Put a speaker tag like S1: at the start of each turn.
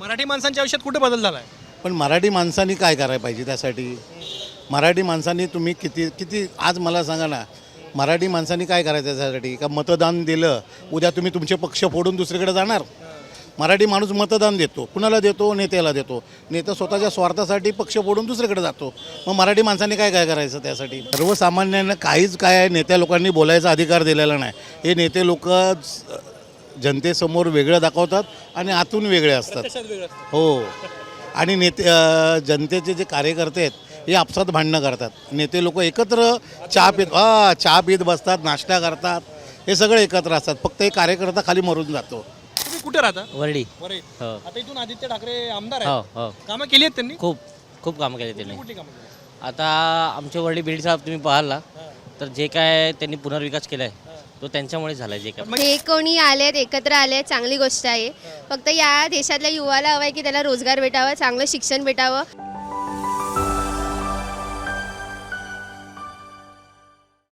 S1: मराठी माणसांच्या आयुष्यात कुठे बदल झाला आहे
S2: पण मराठी माणसांनी काय करायला पाहिजे त्यासाठी? मराठी माणसांनी तुम्ही किती किती आज मला सांगा ना मराठी माणसांनी काय करायचं त्यासाठी? का मतदान दिलं उद्या तुम्ही तुमचे पक्ष फोडून दुसरीकडे जाणार? मराठी माणूस मतदान देतो. कुणाला देतो? नेत्याला देतो. नेता स्वतःच्या स्वार्थासाठी पक्ष फोडून दुसरीकडे जातो. मग मराठी माणसांनी काय काय करायचं त्यासाठी? सर्वसामान्यांना काहीच काय आहे नेत्या लोकांनी बोलायचा अधिकार दिलेला नाही. हे नेते लोक जनतेसमोर वेगळं दाखवतात आणि आतून वेगळे असतात. हो. आणि नेते जनतेचे जे कार्यकर्ते आहेत हे आपसात भांडणं करतात. नेते लोक एकत्र चहा पित हा चहा पित बसतात नाश्ता करतात. हे सगळे एकत्र असतात. फक्त एक कार्यकर्ता खाली मरून जातो.
S1: तुम्ही कुठे राहता?
S3: वर्डी
S1: वरळी.
S3: हो.
S1: आता इथून आदित्य ठाकरे आमदार
S3: हो
S1: आहेत.
S3: हो
S1: कामं केली आहेत त्यांनी?
S3: खूप खूप कामं केले त्यांनी.
S1: कुठली कामं केली
S3: आता आमचे वर्डी बीड साहेब तुम्ही पाहाल ना तर जे काय त्यांनी पुनर्विकास केला आहे तो त्यांच्यामुळे झाला जे काय
S4: जे कोणी आलेत एकत्र आले चांगली गोष्ट आहे. फक्त या देशातल्या युवाला हवं आहे की त्याला रोजगार भेटावा चांगलं शिक्षण भेटावं.